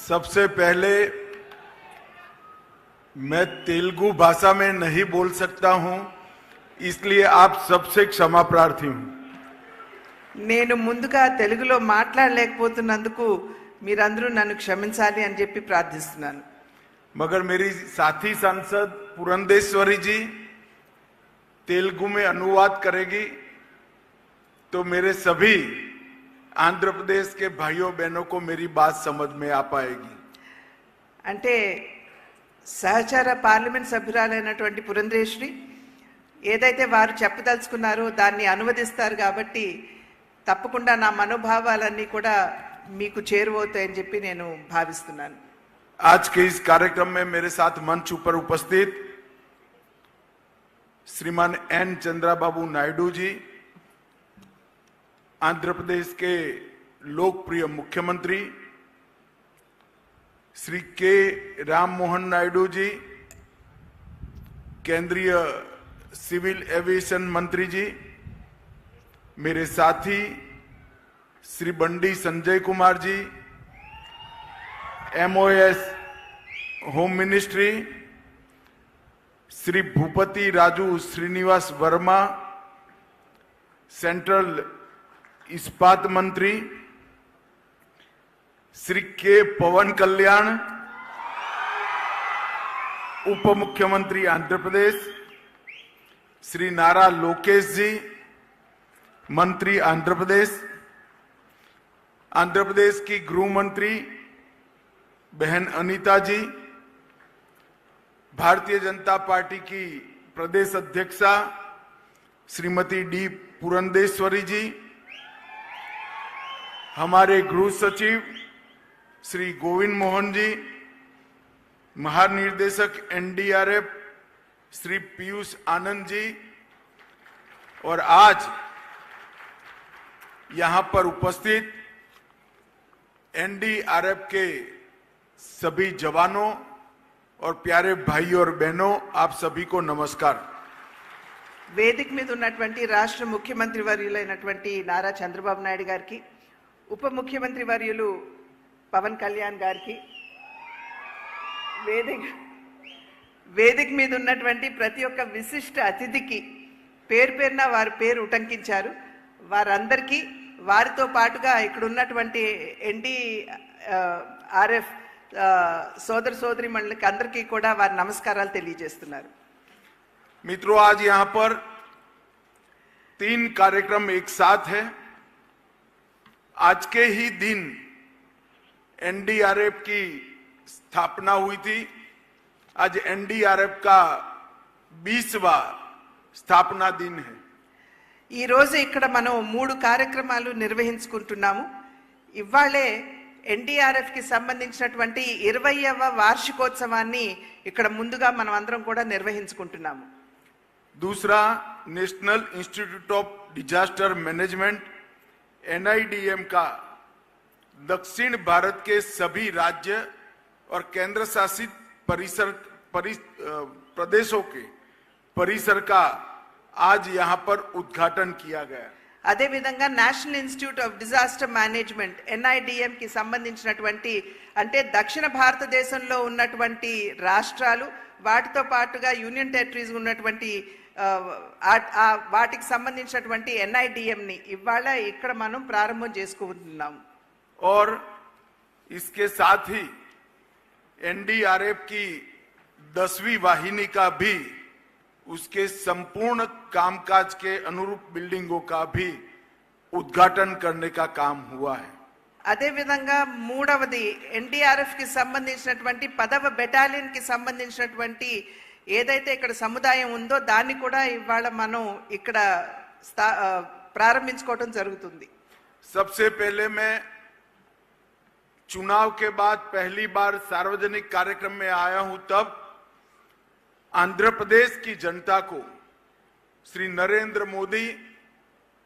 सबसे पहले मैं तेलुगु भाषा में नहीं बोल सकता हूं इसलिए आप सबसे क्षमा प्रार्थी हूं నేను ముందుగా తెలుగులో మాట్లాడలేకపోతున్నందుకు మీరందరూ నన్ను క్షమించాలి అని చెప్పి ప్రార్థిస్తున్నాను मगर मेरी साथी सांसद पुरंदेश्वरी जी तेलुगु में अनुवाद करेगी तो मेरे सभी आंध्र प्रदेश के भाइयों बहनों को मेरी बात समझ में आ पाएगी అంటే సహచార పార్లమెంట్ సభ్యురాలైనటువంటి పురంధేశ్వరి ఏదైతే వారు చెప్పదలుచుకున్నారో దాన్ని అనువదిస్తారు కాబట్టి తప్పకుండా నా మనోభావాలన్నీ కూడా మీకు చేరువవుతాయని చెప్పి నేను భావిస్తున్నాను आज के इस कार्यक्रम में मेरे साथ मंच ऊपर उपस्थित श्रीमान एन चंद्रा बाबू नायडू जी आंध्र प्रदेश के लोकप्रिय मुख्यमंत्री श्री के राम मोहन नायडू जी, केंद्रीय सिविल एविएशन मंत्री जी, मेरे साथी Shri Bandi Sanjay Kumar ji MOS home ministry Shri Bhupathi Raju Srinivasa Varma, central इस्पात मंत्री, श्री के पवन कल्याण उप मुख्यमंत्री आंध्र प्रदेश, श्री नारा लोकेश जी, मंत्री आंध्र प्रदेश आंध्र प्रदेश की गृह मंत्री बहन अनीता जी, भारतीय जनता पार्टी की प्रदेश अध्यक्षा श्रीमती डी पुरंदेश्वरी जी हमारे गृह सचिव श्री गोविंद मोहन जी महानिर्देशक एनडीआरएफ श्री पीयूष आनंद जी और आज यहां पर उपस्थित एनडीआरएफ के सभी जवानों और प्यारे भाई और बहनों आप सभी को नमस्कार వేదిక మీద ఉన్నటువంటి రాష్ట్ర ముఖ్యమంత్రి వర్యులైనటువంటి నారా చంద్రబాబు నాయుడు గారికి ఉప ముఖ్యమంత్రి వర్యులు పవన్ కళ్యాణ్ గారికి వేదిక వేదిక మీద ఉన్నటువంటి ప్రతి ఒక్క విశిష్ట అతిథికి పేరు పేరున వారి పేరు ఉటంకించారు వారందరికీ వారితో పాటుగా ఇక్కడ ఉన్నటువంటి ఎన్డి ఆర్ఎఫ్ సోదర సోదరి మండలికి అందరికీ కూడా వారి నమస్కారాలు తెలియజేస్తున్నారు मित्रों आज यहां पर तीन कार्यक्रम एक साथ है आज के ही दिन एनडीआरएफ की स्थापना हुई थी आज एनडीआरएफ का बीसवा स्थापना दिन है ఈ రోజు ఇక్కడ మనం మూడు కార్యక్రమాలు నిర్వహించుకుంటున్నాము ఇవాళే ఎన్డీఆర్ఎఫ్ కి సంబంధించినటువంటి ఇరవైవ వార్షికోత్సవాన్ని ఇక్కడ ముందుగా మనం అందరం కూడా నిర్వహించుకుంటున్నాము दूसरा national institute of disaster management NIDM का दक्षिण भारत के सभी राज्य और केंद्र शासित परिसर परि, अ, प्रदेशों के परिसर का आज यहां पर उद्घाटन किया गया అదేవిధంగా national institute of disaster management NIDM కి సంబంధించినటువంటి అంటే దక్షిణ భారతదేశంలో ఉన్నటువంటి రాష్ట్రాలు వాటితో పాటుగా యూనియన్ టెరిటరీస్ ఉన్నటువంటి ఆ, ఆ- ఆ వాటికి సంబంధించినటువంటి ఎన్ఐడిఎం ని ఇవాళ ఇక్కడ మనం ప్రారంభం చేసుకుంటున్నాం और इसके साथ ही एनडीआरएफ की दसवीं वाहिनी का भी उसके संपूर्ण कामकाज के अनुरूप बिल्डिंगों का भी उद्घाटन करने का काम हुआ है అదేవిధంగా మూడవది ఎన్డీఆర్ఎఫ్ కి సంబంధించినటువంటి పదవ బెటాలియన్ కి సంబంధించినటువంటి ఏదైతే ఇక్కడ సముదాయం ఉందో దాన్ని కూడా ఇవాళ మనం ఇక్కడ స్థా- ఆ, ప్రారంభించుకోవటం జరుగుతుంది सबसे पहले मैं चुनाव के बाद पहली बार सार्वजनिक कार्यक्रम में आया हूं तब आंध्र प्रदेश की जनता को श्री नरेंद्र मोदी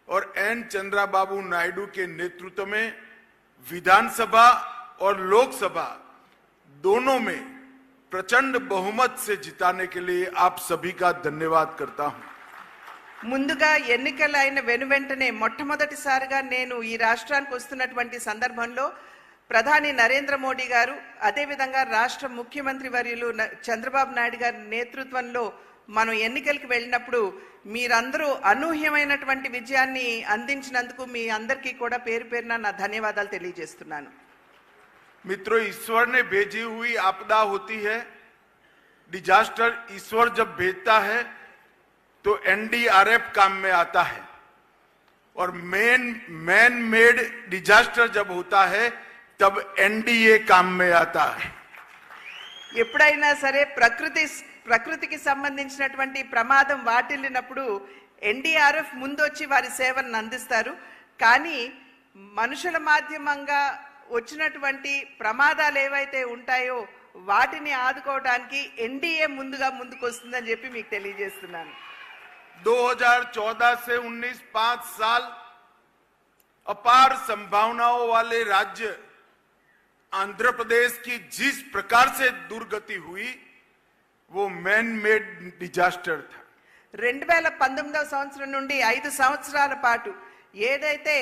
और एन चंद्रा बाबू नायडू के नेतृत्व में विधानसभा और लोकसभा दोनों में ప్రచండ బహుమత్ సే జితానే కే లియే ఆప్ సభీకా ధన్యవాద్ కర్తా హూ ముందుగా ఎన్నికలైన వెనువెంటనే మొట్టమొదటిసారిగా నేను ఈ రాష్ట్రానికి వస్తున్నటువంటి సందర్భంలో ప్రధాని నరేంద్ర మోడీ గారు అదేవిధంగా రాష్ట్ర ముఖ్యమంత్రి వర్యులు చంద్రబాబు నాయుడు గారి నేతృత్వంలో మనం ఎన్నికలకు వెళ్ళినప్పుడు మీరందరూ అనూహ్యమైనటువంటి విజయాన్ని అందించినందుకు మీ అందరికీ కూడా పేరు పేరున నా ధన్యవాదాలు తెలియజేస్తున్నాను. मित्रों ईश्वर ने भेजी हुई आपदा होती है डिजास्टर ईश्वर जब भेजता है तो एनडीआरएफ काम में आता है और मेन मैन मेड डिजास्टर जब होता है तब एनडीए काम में आता है ఎప్పుడైనా సరే ప్రకృతి ప్రకృతికి సంబంధించినటువంటి ప్రమాదం వాటిల్లినప్పుడు ఎన్డీఆర్ఎఫ్ ముందొచ్చి వారి సేవలను అందిస్తారు కానీ మనుషుల మాధ్యమంగా వచ్చినటువంటి ప్రమాదాలు ఏవైతే ఉంటాయో వాటిని ఆదుకోవడానికి ఎన్డీఏ ముందుగా ముందుకు వస్తుందని చెప్పి మీకు తెలియజేస్తున్నాను 2014 से 19 पांच साल अपार संभावनाओं वाले राज्य आंध्र प्रदेश की जिस प्रकार से दुर्गति हुई वो मैन मेड डिजास्टर था రెండు వేల పంతొమ్మిదవ సంవత్సరం నుండి ఐదు సంవత్సరాల పాటు ఏదైతే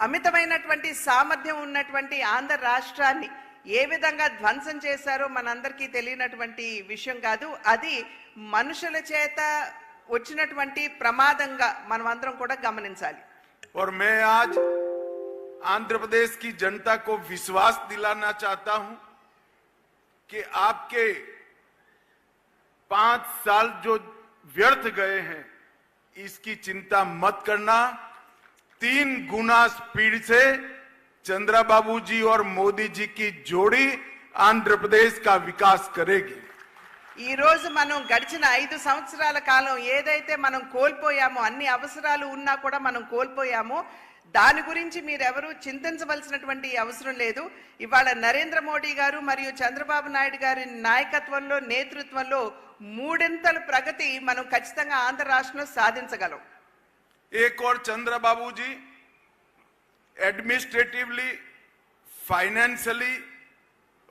అమితమైనటువంటి సామర్థ్యం ఉన్నటువంటి ఆంధ్ర రాష్ట్రాన్ని ఏ విధంగా ధ్వంసం చేశారో మనందరికీ తెలియనటువంటి విషయం కాదు అది మనుషుల చేత వచ్చినటువంటి ప్రమాదంగా మనం అందరం కూడా గమనించాలి और मैं आज आंध्र प्रदेश की जनता को विश्वास दिलाना चाहता हूं कि आपके पांच साल जो व्यर्थ गए हैं इसकी चिंता मत करना तीन गुना स्पीड से चंद्रबाबू जी और मोदी जी की जोड़ी आंध्र प्रदेश का विकास करेगी ఈ రోజు మనం గడిచిన ఐదు సంవత్సరాల కాలం ఏదైతే మనం కోల్పోయామో అన్ని అవసరాలు ఉన్నా కూడా మనం కోల్పోయామో దాని గురించి మీరెవరూ చింతించవలసినటువంటి అవసరం లేదు ఇవాళ నరేంద్ర మోడీ గారు మరియు చంద్రబాబు నాయుడు గారి నాయకత్వంలో నేతృత్వంలో మూడింతల ప్రగతి మనం ఖచ్చితంగా ఆంధ్ర రాష్ట్రంలో సాధించగలం एक और चंद्रबाबू जी एडमिनिस्ट्रेटिवली फाइनेंशियली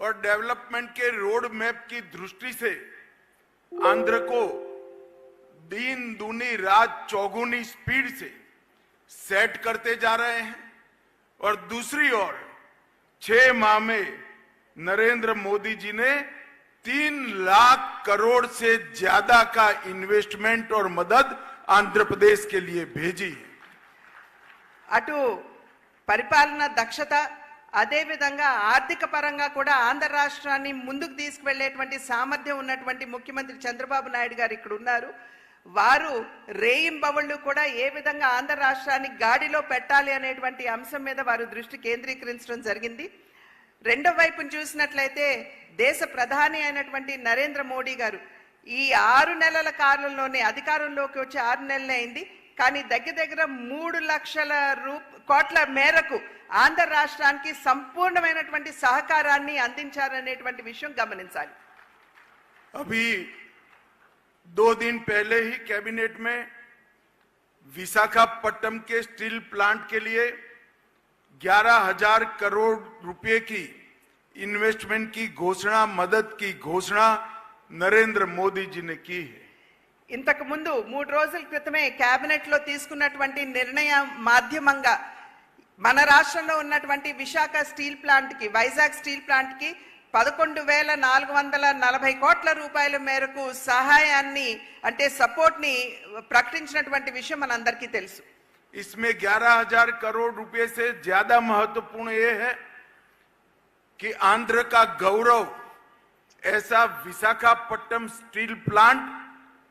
और डेवलपमेंट के रोड मैप की दृष्टि से आंध्र को दिन दूनी रात चौगुनी स्पीड से सेट करते जा रहे हैं। और दूसरी ओर, छह माह में नरेंद्र मोदी जी ने तीन लाख करोड़ से ज़्यादा का इन्वेस्टमेंट और मदद आंध्र प्रदेश के लिए भेजी है అటు పరిపాలన దక్షత అదేవిధంగా ఆర్థిక పరంగా కూడా ఆంధ్ర రాష్ట్రాన్ని ముందుకు తీసుకువెళ్లేటువంటి సామర్థ్యం ఉన్నటువంటి ముఖ్యమంత్రి చంద్రబాబు నాయుడు గారు ఇక్కడ ఉన్నారు వారు రేయింబవళ్ళు కూడా ఏ విధంగా ఆంధ్ర రాష్ట్రాన్ని గాడిలో పెట్టాలి అనేటువంటి అంశం మీద వారు దృష్టి కేంద్రీకరించడం జరిగింది రెండో వైపును చూసినట్లయితే దేశ ప్రధాని అయినటువంటి నరేంద్ర మోడీ గారు ఈ ఆరు నెలల కాలంలోనే అధికారంలోకి వచ్చి ఆరు నెలలే అయింది కానీ దగ్గర దగ్గర మూడు లక్షల రూ కోట్ల మేరకు ఆంధ్ర రాష్ట్రానికి సంపూర్ణమైనటువంటి సహకారాన్ని అందించారనేటువంటి విషయం గమనించాలి अभी दो दिन पहले ही कैबिनेट में विशाखापट्टनम के स्टील प्लांट के लिए ग्यारह हजार करोड़ रुपए की इन्वेस्टमेंट की घोषणा मदद की घोषणा नरेंद्र मोदी जी ने की है ఇంతకు ముందు మూడు రోజుల క్రితమే కేబినెట్ లో తీసుకున్నటువంటి నిర్ణయం మాధ్యమంగా మన రాష్ట్రంలో ఉన్నటువంటి విశాఖ స్టీల్ ప్లాంట్ కి వైజాగ్ స్టీల్ ప్లాంట్ కి పదకొండు వేల నాలుగు వందల నలభై కోట్ల రూపాయల మేరకు సహాయాన్ని అంటే సపోర్ట్ ని ప్రకటించినటువంటి విషయం మనందరికీ తెలుసు इसमें ग्यारह हजार करोड़ रुपए से ज्यादा महत्वपूर्ण ये है कि आंध्र का गौरव ऐसा विशाखापट्टनम स्टील प्लांट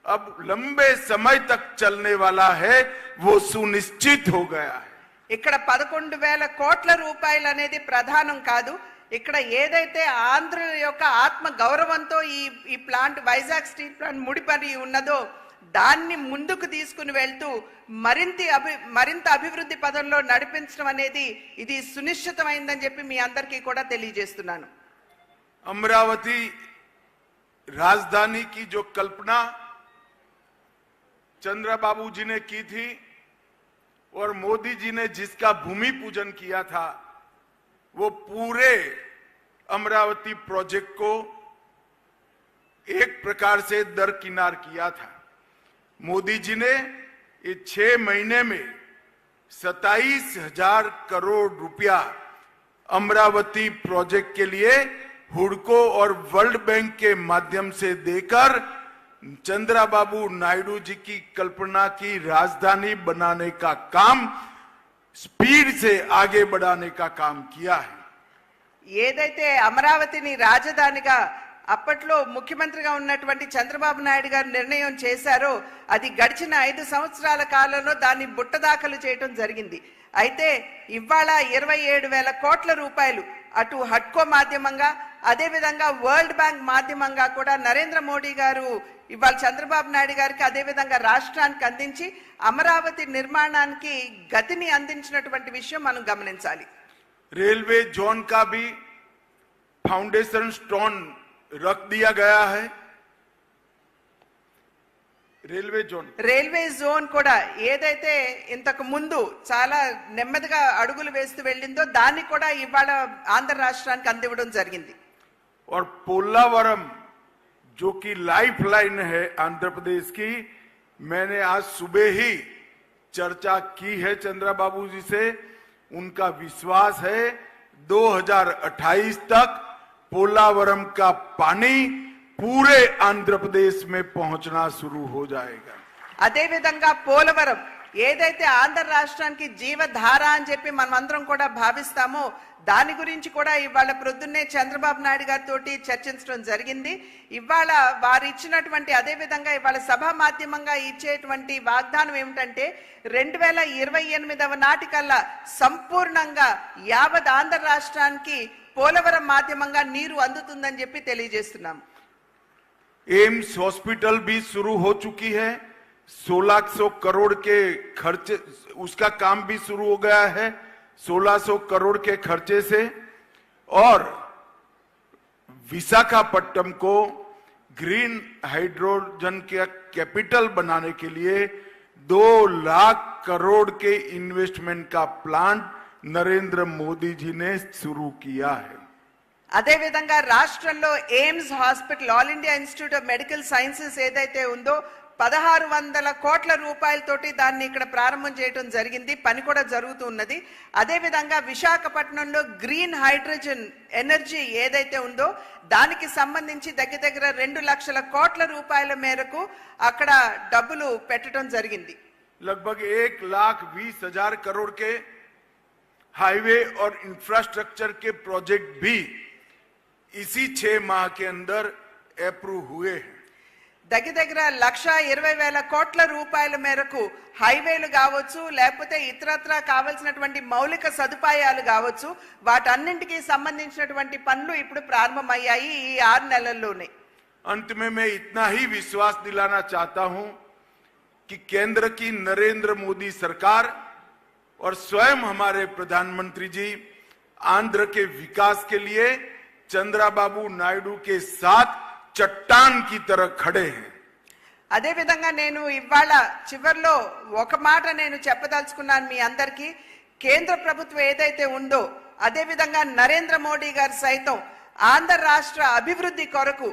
अब लंबे समय तक चलने वाला है वो सुनिश्चित हो गया है ఇక్కడ పదకొండు వేల కోట్ల రూపాయలు అనేది ప్రధానం కాదు ఇక్కడ ఏదైతే ఆంధ్ర యొక్క ఆత్మ గౌరవంతో ఈ ఈ ప్లాంట్ వైజాగ్ స్టీల్ ప్లాంట్ ముడిపడి ఉన్నదో దాన్ని ముందుకు తీసుకుని వెళ్తూ మరింత అభి మరింత అభివృద్ధి పదంలో నడిపించడం అనేది ఇది సునిశ్చితమైందని చెప్పి మీ అందరికీ కూడా తెలియజేస్తున్నాను अमरावती राजधानी की जो कल्पना चंद्रबाबू जी ने की थी और मोदी जी ने जिसका भूमि पूजन किया था, वो पूरे अमरावती प्रोजेक्ट को एक प्रकार से दरकिनार किया था। मोदी जी ने इस छह महीने में सताइस हज़ार करोड़ रुपया अमरावती प्रोजेक्ट के लिए हुडको और वर्ल्ड बैंक के माध्यम से देकर चंद्राबाबू नायडू जी की कल्पना की राजधानी बनाने का काम स्पीड से आगे बढ़ाने का काम किया है ఏదైతే అమరావతిని రాజధానిగా అప్పట్లో ముఖ్యమంత్రిగా ఉన్నటువంటి చంద్రబాబు నాయుడు గారు నిర్ణయం చేశారో అది గడిచిన ఐదు సంవత్సరాల కాలంలో దాన్ని బుట్టదాఖలు చేయటం జరిగింది అయితే ఇవాళ ఇరవై ఏడు వేల కోట్ల రూపాయలు అటు హట్కో మాధ్యమంగా అదేవిధంగా వరల్డ్ బ్యాంక్ మాధ్యమంగా కూడా నరేంద్ర మోడీ గారు ఇవాళ చంద్రబాబు నాయుడు గారికి అదేవిధంగా రాష్ట్రానికి అందించి అమరావతి నిర్మాణానికి గతిని అందించినటువంటి విషయం మనం గమనించాలి रेलवे जोन का भी फाउंडेशन स्टोन रख दिया गया है रेलवे जोन రైల్వే జోన్ కూడా ఏదైతే ఇంతకు ముందు చాలా నెమ్మదిగా అడుగులు వేస్తూ వెళ్ళిందో దాన్ని కూడా ఇవాళ ఆంధ్ర రాష్ట్రానికి అందివ్వడం జరిగింది और पोलावरम जो कि लाइफ लाइन है आंध्र प्रदेश की मैंने आज सुबह ही चर्चा की है चंद्रा बाबू जी से उनका विश्वास है 2028 तक पोलावरम का पानी पूरे आंध्र प्रदेश में पहुंचना शुरू हो जाएगा అదేవిధంగా పోలవరం ఏదైతే ఆంధ్ర రాష్ట్రానికి జీవధార అని చెప్పి మనం అందరం కూడా భావిస్తామో దాని గురించి కూడా ఇవాళ ప్రొద్దున్నే చంద్రబాబు నాయుడు గారితో చర్చించడం జరిగింది ఇవాళ వారు ఇచ్చినటువంటి అదే విధంగా ఇవాళ సభా మాధ్యమంగా ఇచ్చేటువంటి వాగ్దానం ఏమిటంటే రెండు వేల ఇరవై ఎనిమిదవ నాటికల్లా సంపూర్ణంగా యావత్ ఆంధ్ర రాష్ట్రానికి పోలవరం మాధ్యమంగా నీరు అందుతుందని చెప్పి తెలియజేస్తున్నాం एम्स हॉस्पिटल भी शुरू हो चुकी है 1600 करोड़ के खर्चे उसका काम भी शुरू हो गया है 1600 करोड़ के खर्चे से और विशाखापट्टनम को ग्रीन हाइड्रोजन के कैपिटल बनाने के लिए दो लाख करोड़ के इन्वेस्टमेंट का प्लांट नरेंद्र मोदी जी ने शुरू किया है అదేవిధంగా రాష్ట్రంలో AIIMS hospital all India institute of medical sciences ఏదైతే ఉందో పదహారు వందల కోట్ల రూపాయలతోటి దాన్ని ఇక్కడ ప్రారంభం చేయడం జరిగింది పని కూడా జరుగుతూ ఉన్నది అదేవిధంగా విశాఖపట్నంలో గ్రీన్ హైడ్రోజన్ ఎనర్జీ ఏదైతే ఉందో దానికి సంబంధించి దగ్గర దగ్గర రెండు లక్షల కోట్ల రూపాయల మేరకు అక్కడ డబ్బులు పెట్టడం జరిగింది लगभग एक लाख बीस हजार करोड़ के हाईवे और इंफ्रास्ट्रक्चर के प्रोजेक्ट भी इसी छह माह के अंदर अप्रूव हुए हैं దగ్గర దగ్గర లక్ష ఇరవై వేల కోట్ల రూపాయల మేరకు హైవేలు కావచ్చు లేకపోతే ఇతరత్ర కావలసినటువంటి మౌలిక సదుపాయాలు కావచ్చు వాటన్నింటికి సంబంధించినటువంటి పనులు ఇప్పుడు ప్రారంభమయ్యాయి ఈ ఆరు నెలల్లోనే अंत में मैं इतना ही विश्वास दिलाना चाहता हूं कि केंद्र की नरेंद्र मोदी सरकार और स्वयं हमारे प्रधानमंत्री जी आंध्र के विकास के लिए चंद्राबाबू नायडू के साथ चट्टान की तरह खड़े हैं అదే విధంగా నేను ఇవాళ చివర్లో ఒక మాట నేను చెప్పదలుచుకున్నాను మీ అందరికీ కేంద్ర ప్రభుత్వం ఏదైతే ఉందో అదే విధంగా నరేంద్ర మోడీ గారు సైతం ఆంధ్ర రాష్ట్ర అభివృద్ధి కొరకు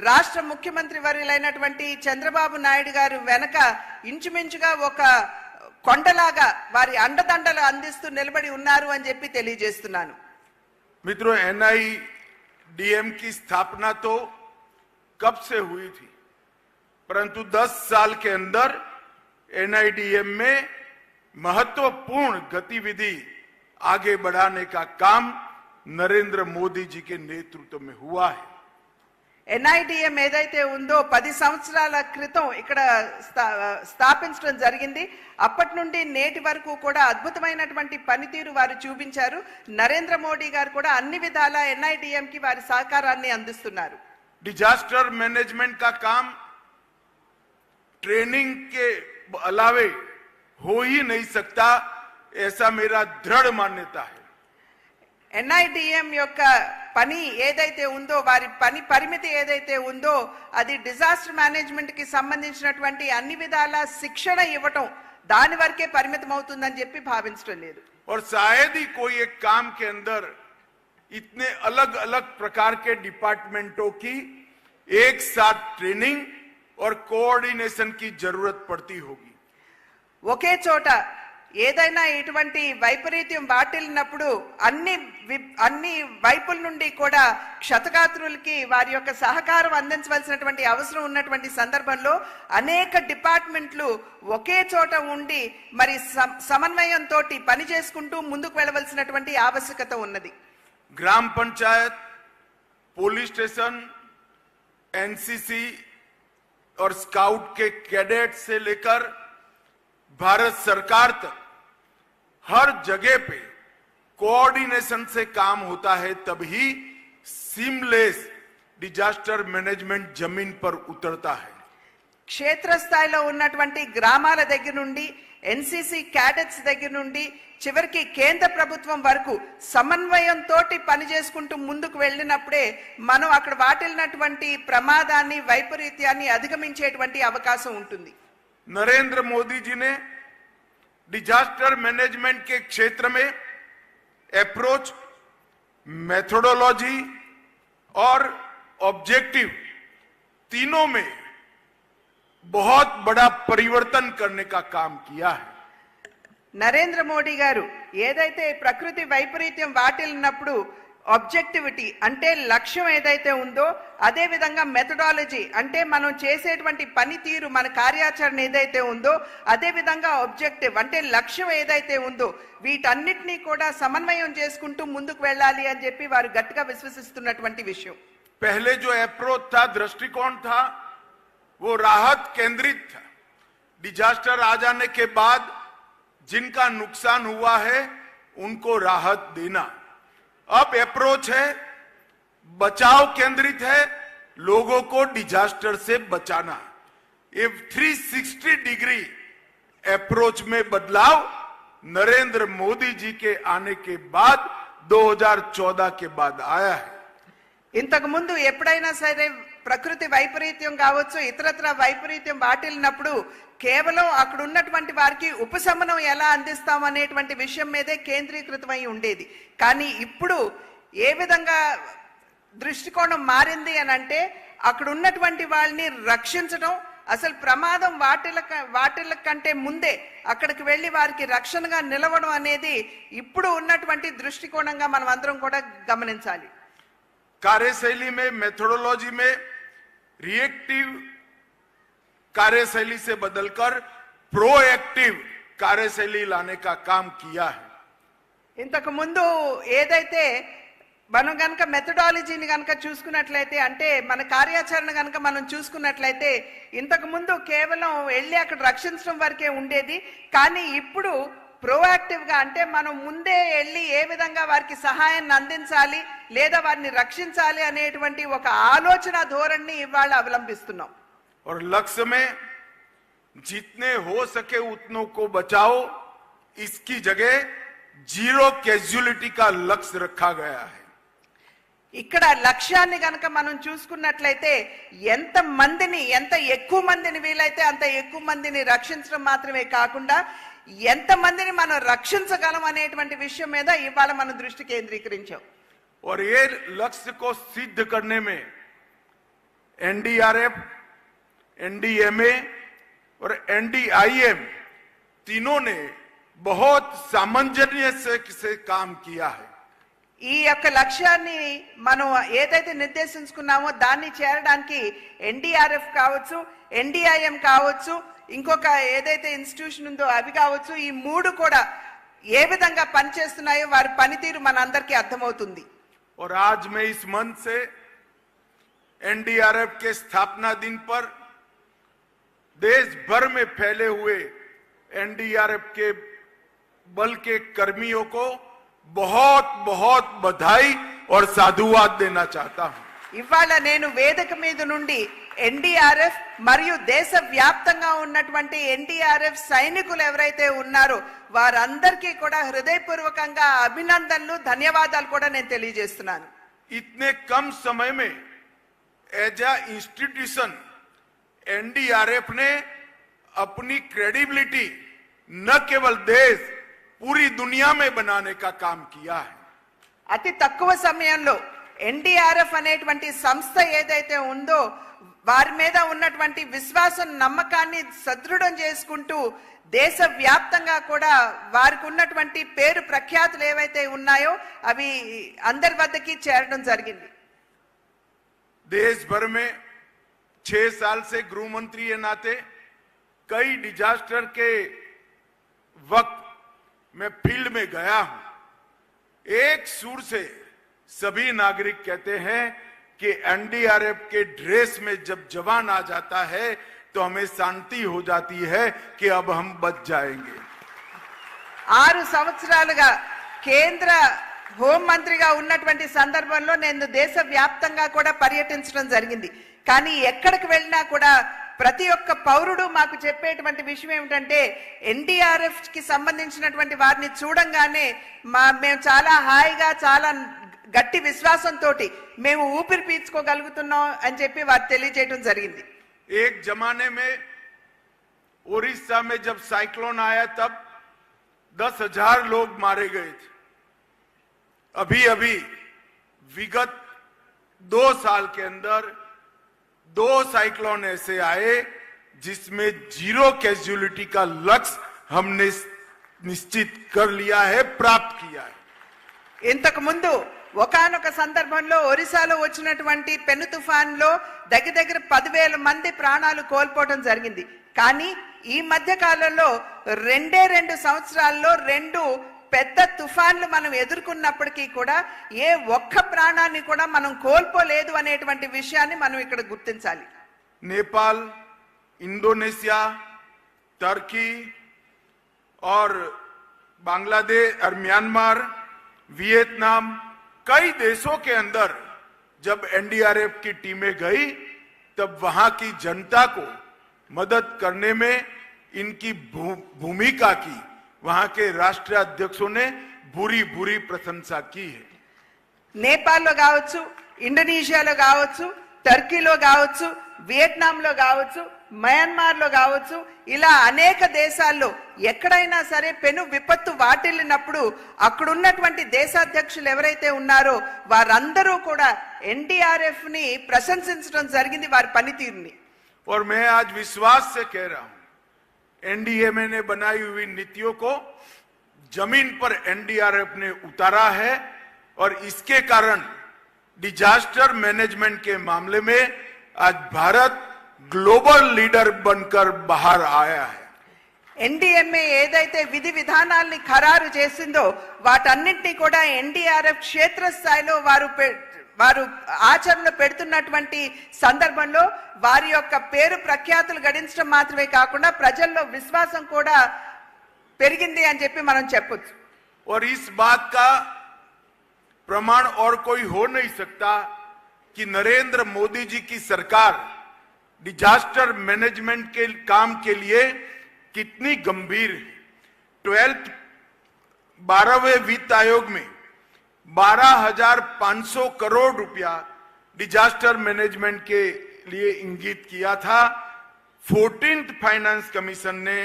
రాష్ట్ర ముఖ్యమంత్రి వర్యులైనటువంటి చంద్రబాబు నాయుడు గారు వెనక ఇంచుమించుగా ఒక కొండలాగా వారి అండదండలు అందిస్తూ నిలబడి ఉన్నారు అని చెప్పి తెలియజేస్తున్నాను मित्रों एनआईडीएम की स्थापना तो कब से हुई थी परंतु 10 साल के अंदर एनआईडीएम में महत्वपूर्ण गतिविधि आगे बढ़ाने का काम नरेंद्र मोदी जी के नेतृत्व में हुआ है ఎన్ఐడిఎం ఏదైతే ఉందో పది సంవత్సరాల క్రితం ఇక్కడ స్థా- స్థాపించడం జరిగింది అప్పటి నుండి నేటి వరకు కూడా అద్భుతమైనటువంటి పనితీరు వారు చూపించారు నరేంద్ర మోడీ గారు కూడా అన్ని విధాల ఎన్ఐడిఎం కి వారి సహకారాన్ని అందిస్తున్నారు डिजास्टर मैनेजमेंट का काम ट्रेनिंग के अलावे हो ही नहीं सकता ऐसा मेरा दृढ़ मान्यता है ఎన్ఐడిఎం యొక్క పని ఏదైతే ఉందో వారి పని పరిమితి ఏదైతే ఉందో అది డిజాస్టర్ మేనేజ్మెంట్ కి సంబంధించినటువంటి అన్ని విధాల శిక్షణ ఇవ్వటం దాని వరకే పరిమితం అవుతుందని చెప్పి భావించడం లేదు और शायद ही कोई एक काम के अंदर इतने अलग अलग प्रकार के डिपार्टमेंटों की एक साथ ट्रेनिंग और कोऑर्डिनेशन की जरूरत पड़ती होगी ఒకే చోట ఏదైనా ఇటువంటి వైపరీత్యం వాటిల్లినప్పుడు అన్ని వి- అన్ని వైపుల నుండి కూడా క్షతగాత్రులకి వారి యొక్క సహకారం అందించవలసినటువంటి అవసరం ఉన్నటువంటి సందర్భంలో అనేక డిపార్ట్మెంట్లు ఒకే చోట ఉండి మరి సమ- సమన్వయంతో పని చేసుకుంటూ ముందుకు వెళ్ళవలసినటువంటి ఆవశ్యకత ఉన్నది ग्राम पंचायत पुलिस स्टेशन एनसीसी और स्काउट के कैडेट से लेकर भारत सरकार तक हर जगह पे कोऑर्डिनेशन से काम होता है तभी सीमलेस डिजास्टर मैनेजमेंट जमीन पर उतरता है క్షేత్రస్థాయిలో ఉన్నటువంటి గ్రామాల దగ్గర నుండి ఎన్సిసి క్యాడెట్స్ దగ్గర నుండి చివరికి కేంద్ర ప్రభుత్వం వరకు సమన్వయంతో పని చేసుకుంటూ ముందుకు వెళ్ళినప్పుడే మనం అక్కడ వాటిల్లినటువంటి ప్రమాదాన్ని వైపరీత్యాన్ని అధిగమించేటువంటి అవకాశం ఉంటుంది नरेंद्र मोदी जी ने डिजास्टर मैनेजमेंट के क्षेत्र में अप्रोच मेथोडोलॉजी और ऑब्जेक्टिव तीनों में बहुत बड़ा परिवर्तन करने का काम किया है నరేంద్ర మోడీ గారు ఏదైతే ప్రకృతి వైపరీత్యం వాటిల్లినప్పుడు ఆబ్జెక్టివిటీ అంటే లక్ష్యం ఏదైతే ఉందో అదే విధంగా మెథడాలజీ అంటే మనం చేసేటువంటి పనితీరు మన కార్యాచరణ ఏదైతే ఉందో అదే విధంగా ఆబ్జెక్టివ్ అంటే లక్ష్యం ఏదైతే ఉందో వీటన్నిటినీ కూడా సమన్వయం చేసుకుంటూ ముందుకు వెళ్ళాలి అని చెప్పి వారు గట్టిగా విశ్వసిస్తున్నటువంటి విషయం पहले जो अप्रोच था दृष्टिकोण था वो राहत केंद्रित था डिजास्टर आ जाने के बाद जिनका नुकसान हुआ है उनको राहत देना अब अप्रोच है बचाव केंद्रित है लोगों को डिजास्टर से बचाना ये 360 डिग्री अप्रोच में बदलाव नरेंद्र मोदी जी के आने के बाद 2014 के बाद आया है ఇంతకు ముందు ఎప్పుడైనా సరే ప్రకృతి వైపరీత్యం కావచ్చు ఇతరత్ర వైపరీత్యం వాటిల్లినప్పుడు కేవలం అక్కడ ఉన్నటువంటి వారికి ఉపశమనం ఎలా అందిస్తాం అనేటువంటి విషయం మీదే కేంద్రీకృతమై ఉండేది. కానీ ఇప్పుడు ఏ విధంగా దృష్టికోణం మారింది అని అంటే అక్కడ ఉన్నటువంటి వాళ్ళని రక్షించడం అసలు ప్రమాదం వాటిల వాటిల కంటే ముందే అక్కడికి వెళ్ళి వారికి రక్షణగా నిలవడం అనేది ఇప్పుడు ఉన్నటువంటి దృష్టికోణంగా మనం అందరం కూడా గమనించాలి. కార్యశైలి మే మెథడోలॉजी మే रिएक्टिव कार्यशैली से बदलकर प्रोएक्टिव कार्यशैली लाने का काम किया है ఇంతకు ముందు ఏదైతే మనం కనుక మెథడాలజీని కనుక చూసుకున్నట్లయితే అంటే మన కార్యాచరణ కనుక మనం చూసుకున్నట్లయితే ఇంతకు ముందు కేవలం వెళ్ళి అక్కడ రక్షించడం వరకే ఉండేది కానీ ఇప్పుడు ప్రోయాక్టివ్ గా అంటే మనం ముందే వెళ్ళి ఏ విధంగా వారికి సహాయాన్ని అందించాలి లేదా వారిని రక్షించాలి అనేటువంటి ఒక ఆలోచన ధోరణిని ఇవాళ అవలంబిస్తున్నాం और लक्ष्य में जितने हो सके उतनों को बचाओ इसकी जगह जीरो कैजुअलिटी का लक्ष्य रखा गया है ఇక్కడ లక్ష్యాన్ని గనక మనం చూసుకున్నట్లయితే ఎంత మందిని ఎంత ఎక్కువ మందిని వీలైతే అంత ఎక్కువ మందిని రక్షించడం మాత్రమే కాకుండా ఎంత మందిని మనం రక్షించగలం అనేటువంటి విషయం మీద ఇవాళ మనం దృష్టి కేంద్రీకరించాం और ये लक्ष्य को सिद्ध करने में एनडीआरएफ एनडीएमए और एनडीआईएम तीनों ने बहुत सामंजस्य से, से काम किया है ఈ యొక్క లక్ష్యాన్ని మనం ఏదైతే నిర్దేశించుకున్నామో దాన్ని చేరడానికి ఎన్డీఆర్ఎఫ్ కావచ్చు ఎన్డీఐఎం కావచ్చు ఇంకొక ఏదైతే ఇన్స్టిట్యూషన్ ఉందో అవి కావచ్చు ఈ మూడు కూడా ఏ విధంగా పనిచేస్తున్నాయో వారి పనితీరు మనందరికీ అర్థమవుతుంది और आज मैं इस मंच से एनडीआरएफ के स्थापना दिन पर देश भर में फैले हुए एनडीआरएफ के बल के कर्मियों को बहुत बहुत बधाई और साधुवाद देना चाहता हूं ఇవాళ నేను వేదిక మీద నుండి ఎన్డీఆర్ఎఫ్ మరియు దేశ వ్యాప్తంగా ఉన్నటువంటి ఎన్డీఆర్ఎఫ్ సైనికులు ఎవరైతే ఉన్నారో వారందరికీ కూడా హృదయపూర్వకంగా అభినందనలు ధన్యవాదాలు కూడా నేను తెలియజేస్తున్నాను इतने कम समय में एज अ इंस्टीट्यूशन एनडीआरएफ ने अपनी क्रेडिबिलिटी न केवल देश पूरी दुनिया में बनाने का काम किया है అతి తక్కువ సమయంలో ఎన్డీఆర్ఎఫ్ అనేటువంటి సంస్థ ఏదైతే ఉందో వారి మీద ఉన్నటువంటి విశ్వాసం నమ్మకాన్ని సదృఢం చేసుకుంటూ దేశ వ్యాప్తంగా కూడా వారికి ఉన్నటువంటి పేరు ప్రఖ్యాతులు ఏవైతే ఉన్నాయో అవి అందరి వద్దకి చేరడం జరిగింది देश भर में छह साल से गृह मंत्री के नाते कई डिजास्टर के वक्त मैं फील्ड में गया हूं एक सुर से सभी नागरिक कहते हैं कि एनडीआरएफ के ड्रेस में जब जवान आ जाता है तो हमें शांति हो जाती है कि अब हम बच जाएंगे ఆరు సంవత్సరాలుగా కేంద్ర హోంమంత్రిగా ఉన్నటువంటి సందర్భంలో నేను దేశ వ్యాప్తంగా కూడా పర్యటించడం జరిగింది కానీ ఎక్కడికి వెళ్ళినా కూడా ప్రతి ఒక్క పౌరుడు మాకు చెప్పేటువంటి విషయం ఏమిటంటే ఎన్డీఆర్ఎఫ్ కి సంబంధించినటువంటి వారిని చూడంగానే మా మేము చాలా హాయిగా చాలా గట్టి విశ్వాసంతో మేము ఊపిరి పీల్చుకోగలుగుతున్నాం అని చెప్పి వారు తెలియజేయడం జరిగింది एक जमाने में उड़ीसा में जब साइक्लोन आया तब दस हजार लोग मारे गए थे अभी अभी विगत दो साल के अंदर दो साइक्लोन ऐसे आए जिसमें जीरो कैजुअलिटी का लक्ष्य हमने निश्चित कर लिया है प्राप्त किया है ఇంతకు ముందు ఒకనొక సందర్భంలో ఒరిస్సాలో వచ్చినటువంటి పెను తుఫాన్లో దగ్గర దగ్గర పదివేల మంది ప్రాణాలు కోల్పోవడం జరిగింది. కానీ ఈ మధ్య కాలంలో రెండే రెండు సంవత్సరాల్లో రెండు పెద్ద తుఫాన్లు మనం ఎదుర్కొన్నప్పటికీ కూడా ఏ ఒక్క ప్రాణాన్ని కూడా మనం కోల్పోలేదు అనేటువంటి విషయాన్ని మనం ఇక్కడ గుర్తించాలి. నేపాల్ ఇండోనేషియా టర్కీ ఆర్ బంగ్లాదేశ్ ఆర్ మ్యాన్మార్ వియత్నాం कई देशों के अंदर जब एनडीआरएफ की टीमें गई तब वहां की जनता को मदद करने में इनकी भू- भूमिका की वहां के राष्ट्रीय अध्यक्षों ने बुरी बुरी प्रशंसा की है నేపాల్లో కావచ్చు ఇండోనేషియాలో కావచ్చు టర్కీలో కావచ్చు వియట్నాంలో కావచ్చు మయన్మార్లో కావచ్చు ఇలా అనేక దేశాల్లో ఎక్కడైనా సరే పెను విపత్తు వాటిల్లినప్పుడు అక్కడున్నటువంటి దేశాధ్యక్షులు ఎవరైతే ఉన్నారో వారందరూ కూడా ఎన్డీఆర్ఎఫ్ ని ప్రశంసించడం జరిగింది వారి పనితీరుని और मैं आज विश्वास से कह रहा हूं एनडीएमए ने बनाई हुई नीतियों को जमीन पर एनडीआरएफ ने उतारा है और इसके कारण डिजास्टर मैनेजमेंट के मामले में आज भारत ग्लोबल लीडर बनकर बाहर आया है ఎన్డీఎంఏ ఏదైతే విధి విధానాల్ని ఖరారు చేసిందో వాటన్నింటినీ కూడా ఎన్డీఆర్ఎఫ్ క్షేత్రస్థాయిలో వారు పె- వారు ఆచరణలో పెడుతున్నటువంటి సందర్భంలో వారి యొక్క పేరు ప్రఖ్యాతులు గడించడం మాత్రమే కాకుండా ప్రజల్లో విశ్వాసం కూడా పెరిగింది అని చెప్పి మనం చెప్పొచ్చు और इस बात का प्रमाण और कोई हो नहीं सकता कि नरेंद्र मोदी जी की सरकार डिजास्टर मैनेजमेंट के काम के लिए कितनी गंभीर है। ट्वेल्थ बारहवें वित्त आयोग में बारह हज़ार पाँच सौ करोड़ रुपया डिजास्टर मैनेजमेंट के लिए इंगित किया था। फोर्टींथ फाइनेंस कमीशन ने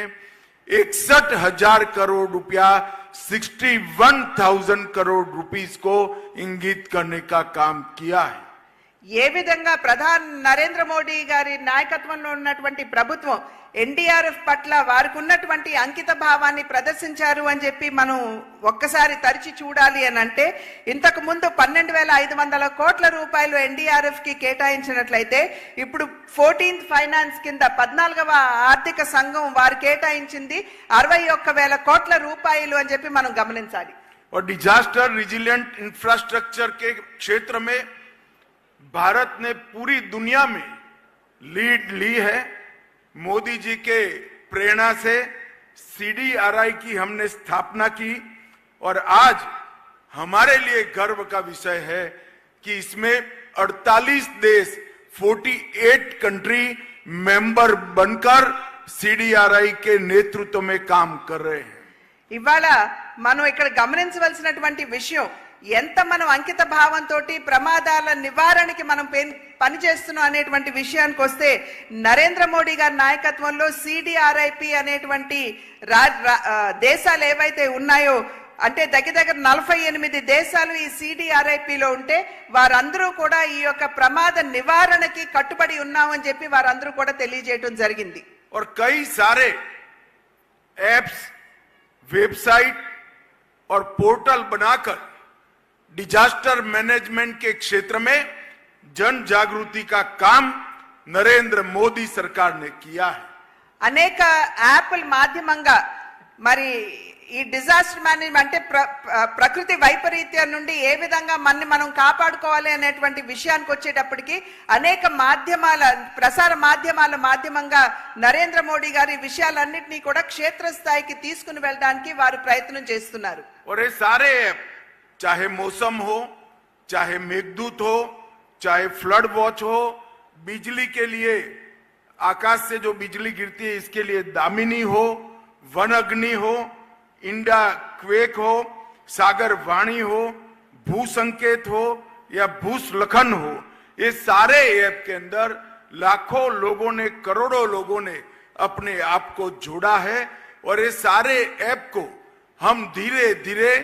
इकसठ हज़ार करोड़ रुपया sixty one thousand crore rupees को इंगित करने का काम किया है। ఏ విధంగా ప్రధాని నరేంద్ర మోడీ గారి నాయకత్వంలో ఉన్నటువంటి ప్రభుత్వం ఎన్డీఆర్ఎఫ్ పట్ల వారికి ఉన్నటువంటి అంకిత భావాన్ని ప్రదర్శించారు అని చెప్పి మనం ఒక్కసారి తరిచి చూడాలి అని అంటే ఇంతకు ముందు పన్నెండు వేల ఐదు వందల కోట్ల రూపాయలు ఎన్డీఆర్ఎఫ్ కి కేటాయించినట్లయితే ఇప్పుడు ఫోర్టీన్త్ ఫైనాన్స్ కింద పద్నాలుగవ ఆర్థిక సంఘం వారు కేటాయించింది అరవై ఒక్క వేల కోట్ల రూపాయలు అని చెప్పి మనం గమనించాలి और डिजास्टर रिजिलियंट इंफ्रास्ट्रक्चर के क्षेत्र में भारत ने पूरी दुनिया में लीड ली है मोदी जी के प्रेरणा से सीडीआरआई की हमने स्थापना की और आज हमारे लिए गर्व का विषय है कि इसमें 48 देश 48 कंट्री मेंबर बनकर सीडीआरआई के नेतृत्व में काम कर रहे हैं ఇవాళ మనం ఇక్కడ గమనించవలసినటువంటి విషయం ఎంత మనం అంకిత భావంతో ప్రమాదాల నివారణకి మనం పెన్- పనిచేస్తున్నాం అనేటువంటి విషయానికి వస్తే నరేంద్ర మోడీ గారి నాయకత్వంలో సిడిఆర్ఐపి అనేటువంటి రా- రా- ఆ, దేశాలు ఏవైతే ఉన్నాయో అంటే దగ్గర దగ్గర నలభై ఎనిమిది దేశాలు ఈ సిడిఆర్ఐపిలో ఉంటే వారందరూ కూడా ఈ యొక్క ప్రమాద నివారణకి కట్టుబడి ఉన్నామని చెప్పి వారందరూ కూడా తెలియజేయడం జరిగింది और कई सारे एप्स वेबसाइट और पोर्टल बनाकर डिजास्टर मैनेजमेंट के क्षेत्र में जन जागृति का काम नरेंद्र मोदी सरकार ने किया है అనేక యాప్ల మాధ్యమంగా మరి ఈ డిజాస్టర్ మేనేజ్మెంట్ అంటే ప్ర ప్ర- ప్రకృతి వైపరీత్యం నుండి ఏ విధంగా మనని మనం కాపాడుకోవాలి అనేటువంటి విషయానికి వచ్చేటప్పటికి అనేక మాధ్యమాల ప్రసార మాధ్యమాల మాధ్యమంగా నరేంద్ర మోడీ గారి విషయాలన్నింటినీ కూడా క్షేత్రస్థాయికి తీసుకుని వెళ్ళడానికి వారు ప్రయత్నం చేస్తున్నారు और ये सारे ऐप चाहे मौसम हो, चाहे मेघदूत हो, चाहे फ्लड वॉच हो, बिजली के लिए, आकाश से जो बिजली गिरती है, इसके लिए दामिनी हो वन अग्नि हो इंडा क्वेक हो, सागर वाणी हो भू संकेत हो, या भूस्लखन हो, ये सारे ऐप के अंदर लाखों लोगों ने, करोड़ों लोगों ने अपने आप को जोड़ा है और ये सारे ऐप को हम धीरे धीरे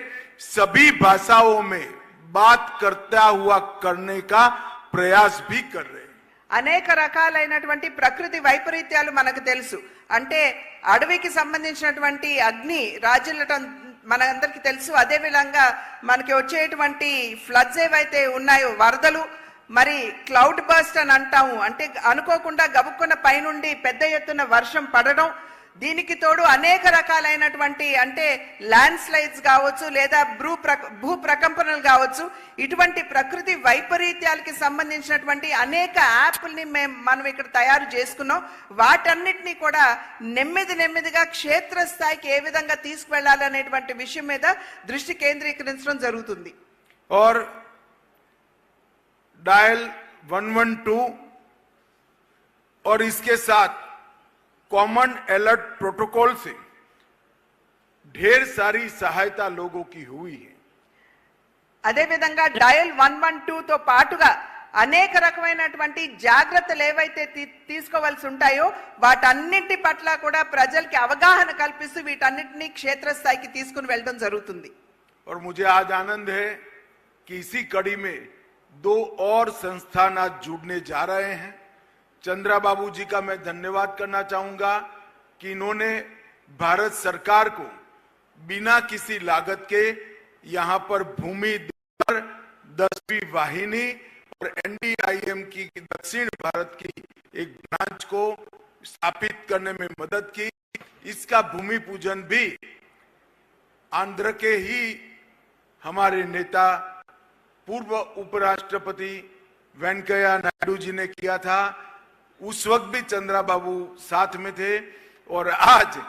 सभी भाषाओं में बात करता हुआ करने का प्रयास भी कर रहे हैं అనేక రకాలైనటువంటి ప్రకృతి వైపరీత్యాలు మనకు తెలుసు అంటే అడవికి సంబంధించినటువంటి అగ్ని రాజులటం మనందరికీ తెలుసు అదే విధంగా మనకి వచ్చేటువంటి ఫ్లడ్స్ ఏవైతే ఉన్నాయో వరదలు మరి క్లౌడ్ బర్స్ట్ అని అంటాము అంటే అనుకోకుండా గబుక్కున్న పైనుండి పెద్ద ఎత్తున వర్షం పడడం దీనికి తోడు అనేక రకాలైనటువంటి అంటే ల్యాండ్ స్లైడ్స్ కావచ్చు లేదా భూ ప్ర- భూ ప్రకంపనలు కావచ్చు ఇటువంటి ప్రకృతి వైపరీత్యాలకి సంబంధించినటువంటి అనేక యాప్ల్ని మేము మనం ఇక్కడ తయారు చేసుకున్నాం వాటన్నిటినీ కూడా నెమ్మది నెమ్మదిగా క్షేత్రస్థాయికి ఏ విధంగా తీసుకువెళ్ళాలి అనేటువంటి విషయం మీద దృష్టి కేంద్రీకరించడం జరుగుతుంది और डायल 112 और इसके साथ कॉमन अलर्ट प्रोटोकॉल से ढेर सारी सहायता लोगों की हुई है అదే విధంగా డయల్ వన్ వన్ తో పాటుగా అనేక రకమైనటువంటి జాగ్రత్తలు ఏవైతే తీ- తీసుకోవాల్సి ఉంటాయో వాటన్నింటి పట్ల కూడా ప్రజలకి అవగాహన కల్పిస్తూ వీటన్నిటిని క్షేత్రస్థాయికి తీసుకుని వెళ్ళడం జరుగుతుంది और मुझे आज आनंद है कि इसी कड़ी में दो और संस्थान आज जुड़ने जा रहे हैं चंद्रा बाबू जी का मैं धन्यवाद करना चाहूँगा कि इन्होंने भारत सरकार को बिना किसी लागत के यहाँ पर भूमि दसवीं वाहिनी और एनडीआईएम की दक्षिण भारत की एक ब्रांच को स्थापित करने में मदद की। इसका भूमि पूजन भी आंध्र के ही हमारे नेता पूर्व उपराष्ट्रपति वेंकैया नायडू जी ने किया था। उस वक्त भी चंद्रा बाबू साथ में थे और आज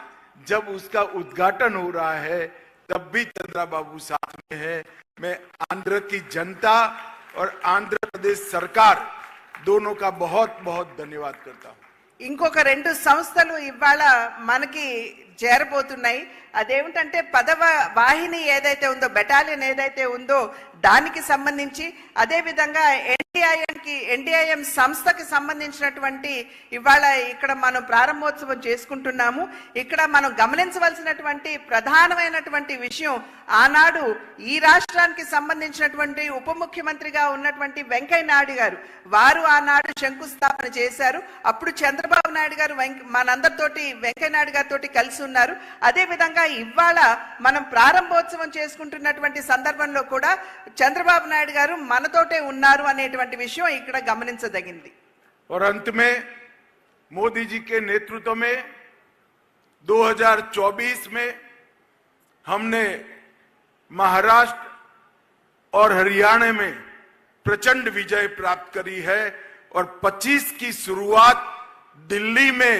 जब उसका उद्घाटन हो रहा है तब भी चंद्रा बाबू साथ में है मैं आंध्र की जनता और आंध्र प्रदेश सरकार दोनों का बहुत बहुत धन्यवाद करता हूं ఇంకొక రెండు సంస్థలు ఇవాళ మనకి చేరబోతున్నాయి అదేమిటంటే పదవ వాహిని ఏదైతే ఉందో బెటాలియన్ ఏదైతే ఉందో దానికి సంబంధించి అదేవిధంగా ఎన్డీఐఎంకి ఎన్డీఐఎం కి సంస్థకి సంబంధించినటువంటి ఇవాళ ఇక్కడ మనం ప్రారంభోత్సవం చేసుకుంటున్నాము. ఇక్కడ మనం గమనించవలసినటువంటి ప్రధానమైనటువంటి విషయం ఆనాడు ఈ రాష్ట్రానికి సంబంధించినటువంటి ఉప ముఖ్యమంత్రిగా ఉన్నటువంటి వెంకయ్య నాయుడు గారు వారు ఆనాడు శంకుస్థాపన చేశారు. అప్పుడు చంద్రబాబు నాయుడు గారు వెంక- మనందరితోటి వెంకయ్య నాయుడు గారితో కలిసి ఉన్నారు. అదేవిధంగా ఇవాళ మనం ప్రారంభోత్సవం చేసుకుంటున్నటువంటి సందర్భంలో కూడా చంద్రబాబు నాయుడు గారు మనతోటే ఉన్నారు అనేటువంటి విషయం ఇక్కడ గమనించదగింది और अंत में मोदी जी के नेतृत्व में 2024 में हमने महाराष्ट्र और हरियाणा में प्रचंड विजय प्राप्त करी है और 25 की शुरुआत दिल्ली में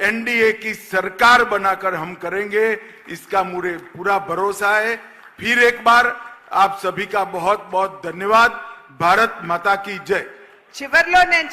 एनडीए की सरकार बनाकर हम करेंगे इसका मुझे पूरा भरोसा है फिर एक बार आप सभी का बहुत बहुत धन्यवाद भारत माता की जय చివరిలో నేను